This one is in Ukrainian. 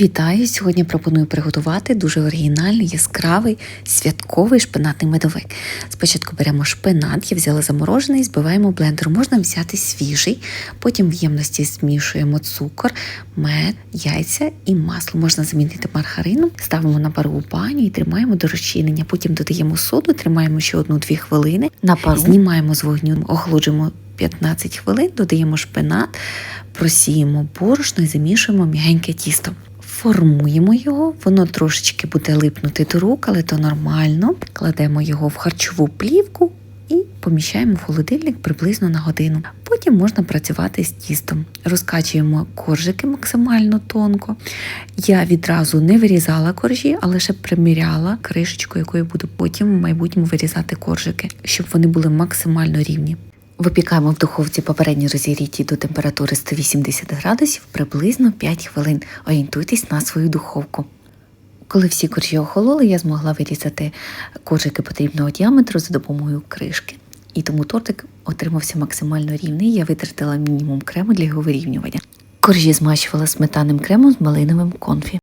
Вітаю! Сьогодні пропоную приготувати дуже оригінальний, яскравий святковий шпинатний медовик. Спочатку беремо шпинат, я взяла заморожений, збиваємо блендером. Можна взяти свіжий, потім в ємності змішуємо цукор, мед, яйця і масло. Можна замінити маргарином, ставимо на парову баню і тримаємо до розчинення. Потім додаємо соду, тримаємо ще одну-дві хвилини, На пару. знімаємо з вогню, охолоджуємо 15 хвилин, додаємо шпинат, просіємо борошно і замішуємо м'ягеньке тісто. Формуємо його, воно трошечки буде липнути до рук, але то нормально. Кладемо його в харчову плівку і поміщаємо в холодильник приблизно на годину. Потім можна працювати з тістом. Розкачуємо коржики максимально тонко. Я відразу не вирізала коржі, а лише приміряла кришечку, якою буду потім в майбутньому вирізати коржики, щоб вони були максимально рівні. Випікаємо в духовці попередньо розігріті до температури 180 градусів приблизно 5 хвилин. Орієнтуйтесь на свою духовку. Коли всі коржі охололи, я змогла вирізати коржики потрібного діаметру за допомогою кришки. І тому тортик отримався максимально рівний. Я витратила мінімум крему для його вирівнювання. Коржі змащувала сметанним кремом з малиновим конфі.